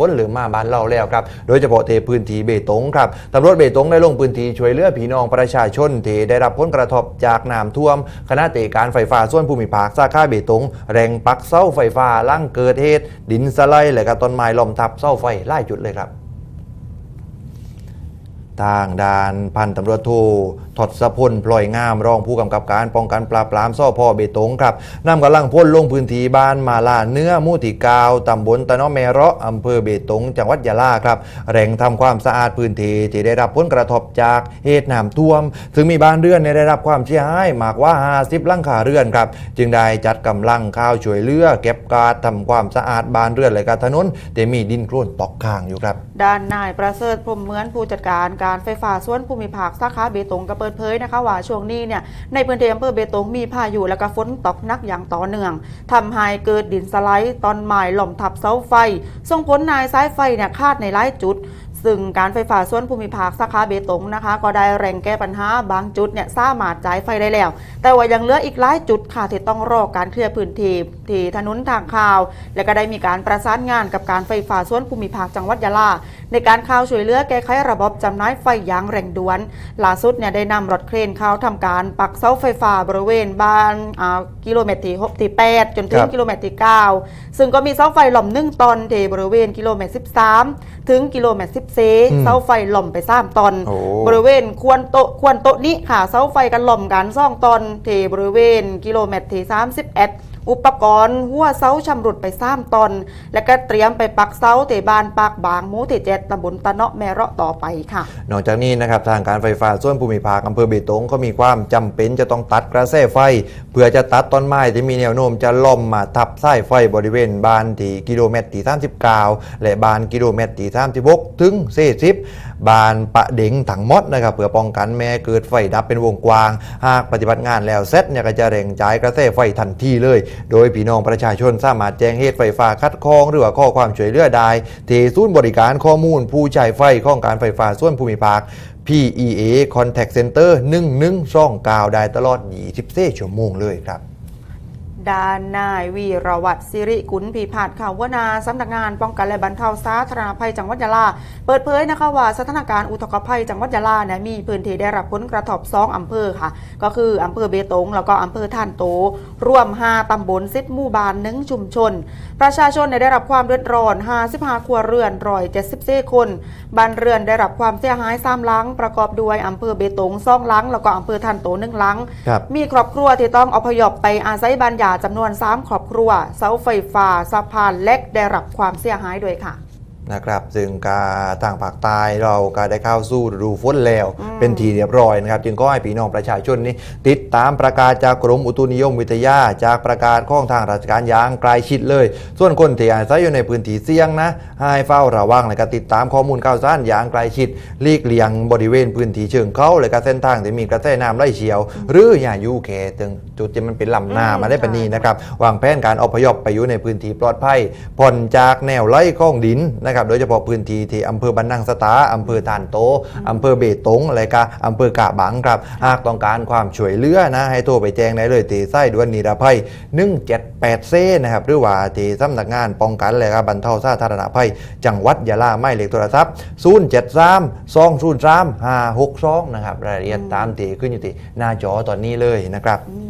ฝนหรือมาบ้านเราแล้วครับ โดยเฉพาะเทพื้นที่เบตงครับตำรวจเบตงได้ลงพื้นที่ช่วยเหลือพี่น้องประชาชนที่ได้รับผลกระทบจากน้ำท่วม คณะเตะการไฟฟ้าส่วนภูมิภาคสาขาเบตง แรงปักเสาไฟฟ้าล่างเกิดเหตุดินสไลด์และก็ต้นไม้ล้มทับเสาไฟไล่จุดเลยครับ ทางด้านพันตำรวจโททศพลพลอยงามรองผู้กำกับการป้องกันปราบปรามซ่อพ่อเบตงครับนำกำลังพ่นลงพื้นที่บ้านมาลาเนื้อมูติกาวตำบลตะนอแมเราะอำเภอเบตง จังหวัดยะลาครับแร่งทำความสะอาดพื้นที่ที่ได้รับผลกระทบจากเหตุน้ำท่วมซึ่งมีบ้านเรือนได้รับความเสียหายมากว่า50หลังคาเรือนครับ จึงได้จัดกำลังข้าวช่วยเหลือเก็บกวาดทำความสะอาดบ้านเรือนและก็ถนนแต่มีดินโคลนตกค้างอยู่ครับ ด้านนายประเสริฐพรมเหมือนผู้จัดการการการไฟฟ้าส่วนภูมิภาคสาขาเบตงก็เปิดเผยนะคะว่าช่วงนี้เนี่ยในพื้นที่อำเภอเบตงมีพายุและก็ฝนตกหนักอย่างต่อเนื่องทำให้เกิดดินสไลด์ตอนไม้หล่มทับเสาไฟ ส่งผลนายสายไฟเนี่ยคาดในหลายจุดซึ่งการไฟฟ้าส่วนภูมิภาคสาขาเบตงนะคะ ก็ได้แรงแก้ปัญหาบางจุดเนี่ยสามารถจ่ายไฟได้แล้ว แต่ว่ายังเหลืออีกหลายจุดค่ะที่ต้องรอการเคลียร์พื้นที่ ที่ถนนทางข่าว และก็ได้มีการประสานงานกับการไฟฟ้าส่วนภูมิภาคจังหวัดยะลา ในการข่าวช่วยเหลือแก้ไขระบบจำน่ายไฟยางเร่งด่วนล่าสุดเนี่ยได้นำรถเครนเข้าทำการปักเสาไฟฟ้าบริเวณบ้านกิโลเมตรที่6ที่8จนถึงกิโลเมตรที่9ซึ่งก็มีเสาไฟหล่อมหนึ่งตอนที่บริเวณกิโลเมตร 13 ถึงกิโลเมตรอืม14 เสาไฟหล่อมไป3ตอนอบริเวณควรโตควรโตนี้ค่ะเสาไฟกันหล่อมกันซ่องตอนที่บริเวณกิโลเมตรที่31 อุปกรณ์หัวเสาชำรุดไป3ตอน และก็เตรียมไปปักเสาเตบานปากบางหมูที่เจ็ดตำบลตะเนาะแมระต่อไปค่ะ นอกจากนี้นะครับทางการไฟฟ้าส่วนภูมิภาคอำเภอเบตงก็มีความจำเป็นจะต้องตัดกระแสไฟ เพื่อจะตัดต้นไม้ที่มีแนวโน้มจะล่มมาทับสายไฟบริเวณบานที่กิโลเมตรที่39และบานกิโลเมตรที่36ถึง40 บานปะเด็งถังมดนะครับเพื่อป้องกันแม่เกิดไฟดับเป็นวงกว้าง หากปฏิบัติงานแล้วเสร็จเนี่ยก็จะเร่งจ่ายกระแสไฟทันทีเลย โดยพี่น้องประชาชนสามารถแจ้งเหตุไฟฟ้าคัดคองหรือว่าข้อความช่วยเหลือได้ที่ศูนย์บริการข้อมูลผู้ใช้ไฟข้องการไฟฟ้าส่วนภูมิภาค PEA Contact Center 1129ได้ตลอด 24 ชั่วโมงเลยครับ ด้านนายวีรวัตรสิริกุลผีผาดข่าววนาสำนักงานป้องกันและบรรเทาสาธารณภัยจังหวัดยะลา เปิดเผยนะคะว่าสถานการณ์อุทกภัยจังหวัดยะลาเนี่ยมีพื้นที่ได้รับผลกระทบสองอำเภอค่ะ ก็คืออำเภอเบตง แล้วก็อำเภอท่านโต รวม 5ตำบล10หมู่บ้านหนึ่งชุมชน ประชาชนเนี่ยได้รับความเดือดร้อน 55 ครัวเรือนร้อย74คนบ้านเรือนได้รับความเสียหาย3หลัง ประกอบด้วยอำเภอเบตงสองหลัง แล้วก็อำเภอท่านโตหนึ่งหลังครับมีครอบครัวที่ต้องอพยพไปอาศัยบ้านหย่าจำนวน 3 ครอบครัว เสาไฟฟ้าสะพานเล็กได้รับความเสียหายด้วยค่ะ นะครับซึ่งกาทางภาคใต้เราก็ได้เข้าสู่ฤดูฝนแล้วอืมเป็นทีเรียบร้อยนะครับจึงก็ให้พี่น้องประชาชนนี้ ติดตามประกาศจากกรมอุตุนิยมวิทยา จากประกาศของทางราชการอย่างใกล้ชิดเลย ส่วนคนที่อาศัยอยู่ในพื้นที่เสี่ยงนะ ให้เฝ้าระวังและก็ติดตามข้อมูลข่าวสารอย่างใกล้ชิดหลีกเลี่ยงบริเวณพื้นที่เชิงเขาและก็เส้นทางที่มีกระแสน้ำไหลเฉียว หรืออย่าอยู่แค่ถึงจุดที่มันเป็นลำน้ำมาได้ปานนี้นะครับวางแผนการอพยพไปอยู่ในพื้นที่ปลอดภัยผ่อนจากแนวไล่ข้องดินนะครับโดยเฉพาะพื้นที่ที่อำเภอบันนังสตาอำเภอทานโตอำเภอเบตงและก็อำเภอกะบังครับหากต้องการความช่วยเหลือนะให้โทรไปแจ้งได้เลยตีไส้ด่วนนิรภัย 178เซนะครับหรือว่าที่สำนักงานป้องกันและก็บรรเทาสาธารณภัย จังหวัดยะลาไม่เลขโทรศัพท์ 073 203 562 นะครับรายละเอียดตามที่ขึ้นอยู่ที่หน้าจอตอนนี้เลยนะครับ